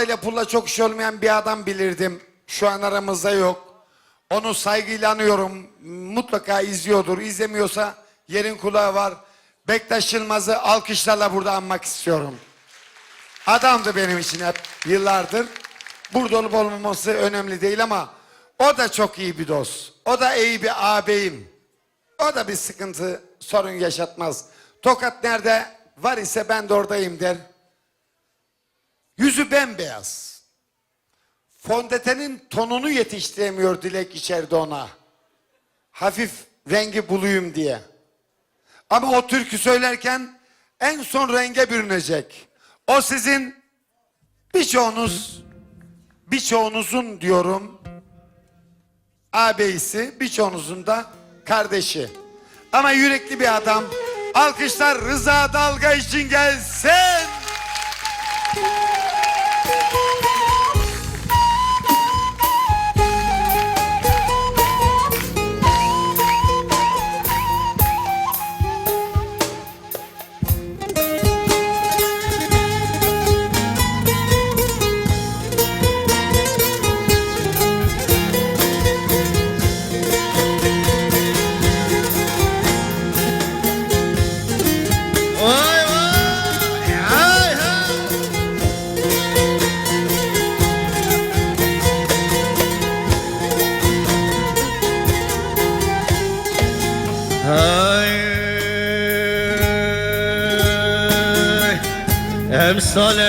Parayla pulla çok iş olmayan bir adam bilirdim. Şu an aramızda yok. Onu saygıyla anıyorum. Mutlaka izliyordur. İzlemiyorsa yerin kulağı var. Bektaş Yılmaz'ı alkışlarla burada anmak istiyorum. Adamdı benim için hep yıllardır. Burada olup olmaması önemli değil ama o da çok iyi bir dost. O da iyi bir ağabeyim. O da bir sıkıntı, sorun yaşatmaz. Tokat nerede var ise ben de oradayım der. Yüzü bembeyaz. Fondötenin tonunu yetiştiremiyor Dilek içeride ona. Hafif rengi buluyum diye. Ama o türkü söylerken en son renge bürünecek. O sizin birçoğunuz, birçoğunuzun diyorum ağabeyisi, birçoğunuzun da kardeşi. Ama yürekli bir adam. Alkışlar Rıza Dalga için gelsin.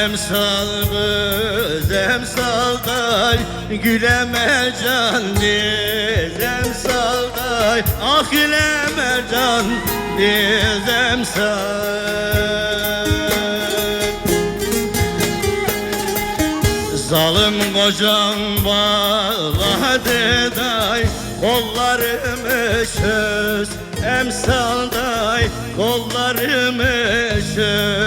Emsal kız emsal day Güleme can diz emsal day Ah güleme can diz emsal Zalim kocam bağladı day Kollarımı söz emsal day Kollarımı söz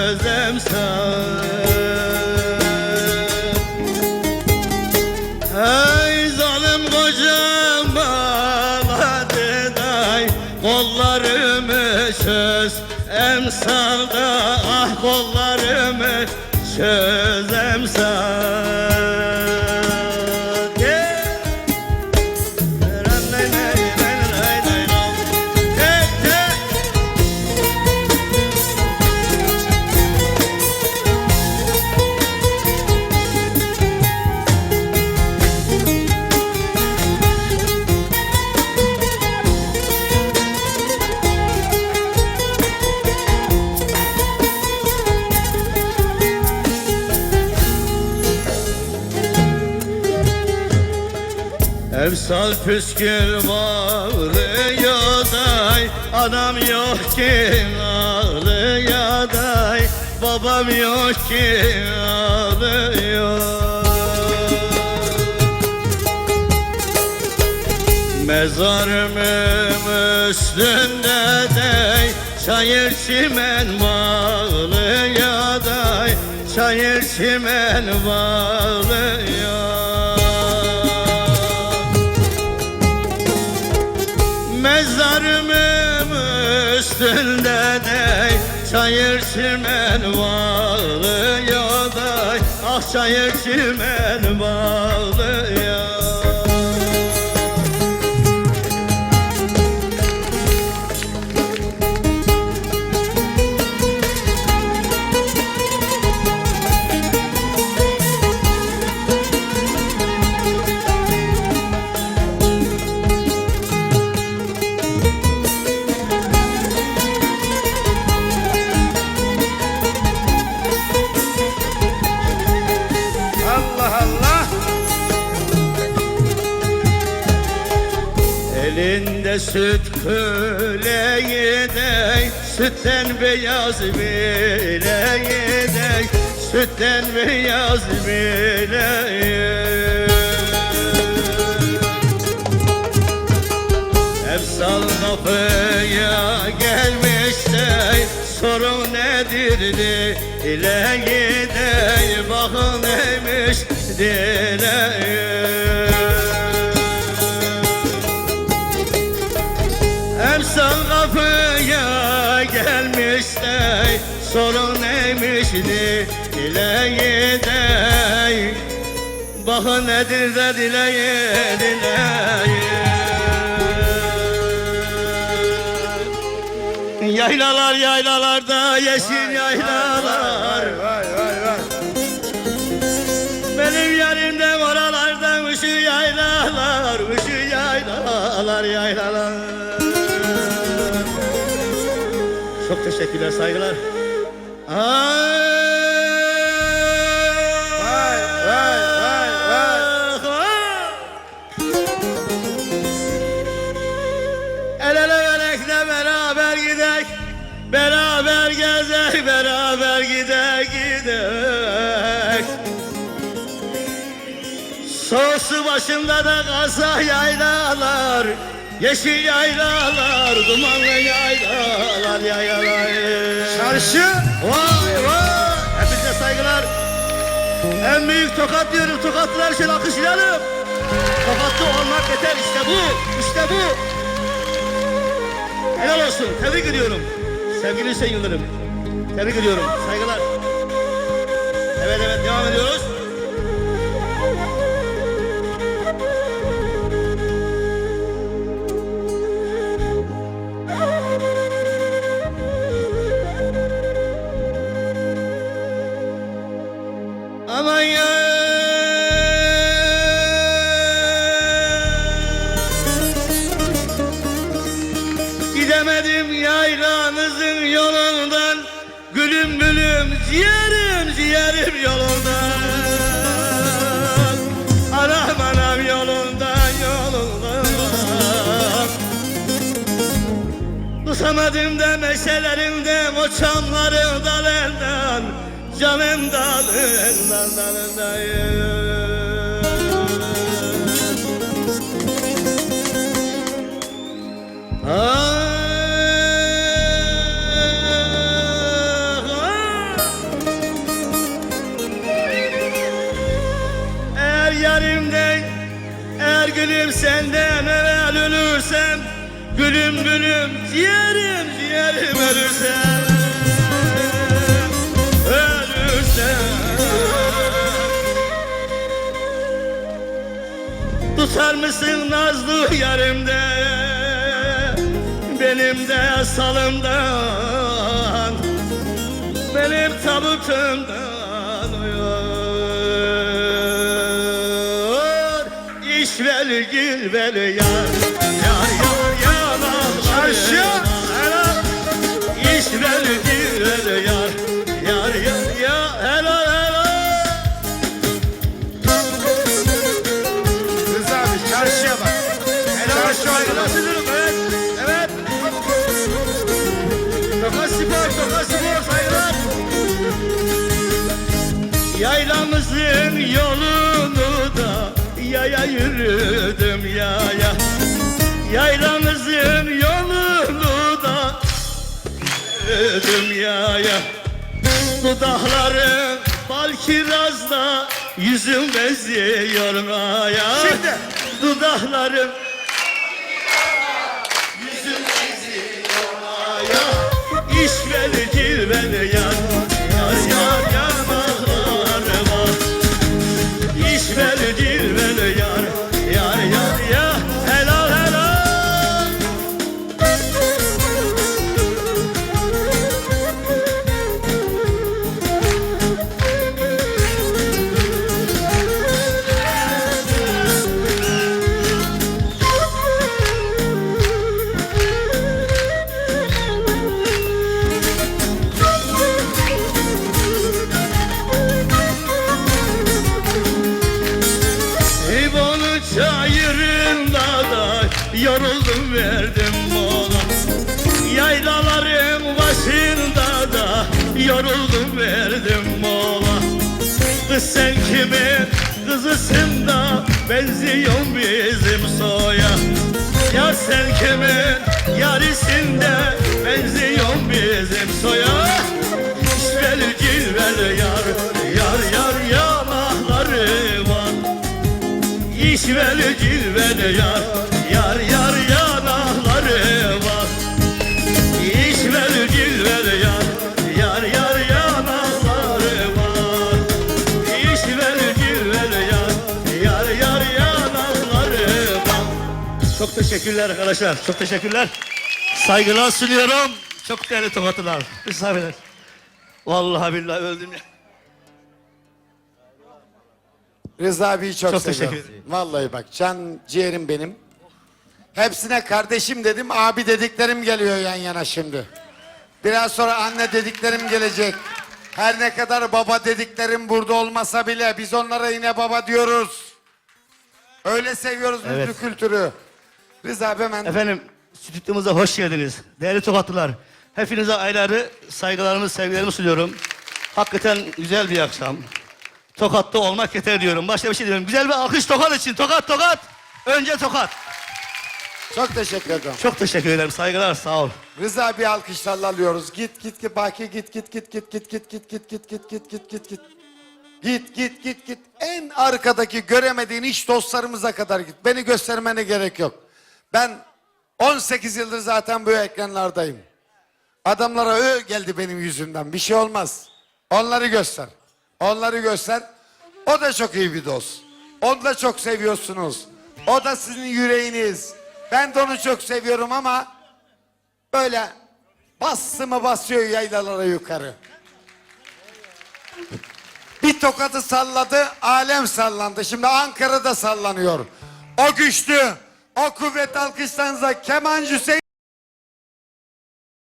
Emsal püskül bağlıyor day. Anam yok ki ağlıyor day. Babam yok ki ağlıyor Mezarımın üstünde dey. Çayır çimen bağlıyor day. Çayır çimen bağlıyor üstünde dey Çayır çimen bağlıyor day Ah çayır çimen bağlıyor küleği dey Sütten beyaz bileği dey Sütten beyaz bileği Emsal kapıya gelmiş dey Sorun nedir dileği dey Bakın neymiş dileği dey Sorun neymiş dileği dey Allah'ın nedir de dileği dileği Yaylalar yaylalarda yeşil yaylalar. Vay vay vay. Benim yerimden oralardan üşü yaylalar Üşü yaylalar yaylalar. Çok teşekkürler saygılar. Ay. Başında da kasa yaylalar Yeşil yaylalar, dumanlı yaylalar, yaylalar Çarşı. Vay vay! Hepinize saygılar. En büyük tokat diyorum. Tokatlılar için alkışlayalım. Tokatlı olmak yeter. İşte bu. İşte bu. Helal olsun. Tebrik ediyorum. Sevgili Hüseyin Yıldırım. Tebrik ediyorum. Saygılar. Evet evet devam ediyoruz. Gülüm gülüm ciğerim ciğerim yolundan Anam anam yolundan yolundan Tutamadım da meşelerimden o çamların dalından Canım dalından dalından eğer gülüm senden evvel ölürsem Gülüm gülüm ciğerim ciğerim ölürsem Ölürsem. Tutar mısın nazlı yarimde Benim de salımdan Benim tabutumdan uyur İşveli gülveli yar Yar Yaylamızın yolunu da yürüdüm yaya. Dudakların bal kirazda yüzüm benziyor aya. Şimdi. Dudaklarım yüzüm benziyor aya. İşveli cilveli yar Yar sen kimin kızısın da benziyorsun bizim soya? Ya sen kimin yarisin de benziyorsun bizim soya? İşveli cilveli yar yar yar yanakları var. İşveli cilveli yar Çok teşekkürler arkadaşlar. Çok teşekkürler. Saygılar sunuyorum. Çok değerli tokatlılar. Misafirler. Vallahi billahi öldüm ya. Rıza abiyi çok, Çok seviyorum. teşekkür ederim. Vallahi bak can ciğerim benim. Hepsine kardeşim dedim abi dediklerim geliyor yan yana şimdi. Biraz sonra anne dediklerim gelecek. Her ne kadar baba dediklerim burada olmasa bile biz onlara yine baba diyoruz. Öyle seviyoruz Evet. bu kültürü. Rıza abi hemen Efendim stüdyomuza hoş geldiniz. Değerli tokatlılar. Hepinize ayrı saygılarımı, sevgilerimi sunuyorum. Hakikaten güzel bir akşam. Tokat'ta olmak yeter diyorum. Başka bir şey demiyorum. Güzel bir alkış tokat için. Tokat tokat. Önce tokat. çok teşekkür ederim. Çok teşekkür ederim. Saygılar sağ ol. Rıza abi alkışlarla alıyoruz. Git git git Baki git git git git git git git git git git git git git git. Git git git git. En arkadaki göremediğin iş dostlarımıza kadar git. Beni göstermene gerek yok. Ben 18 yıldır zaten bu ekranlardayım. Adamlara ö geldi benim yüzümden. Bir şey olmaz. Onları göster. Onları göster. O da çok iyi bir dost. Onu da çok seviyorsunuz. O da sizin yüreğiniz. Ben de onu çok seviyorum ama böyle bastı mı basıyor yaylalara yukarı. Bir tokatı salladı, alem sallandı. Şimdi Ankara'da sallanıyor. O güçlü, o kuvvet alkışlarınıza Keman Hüseyin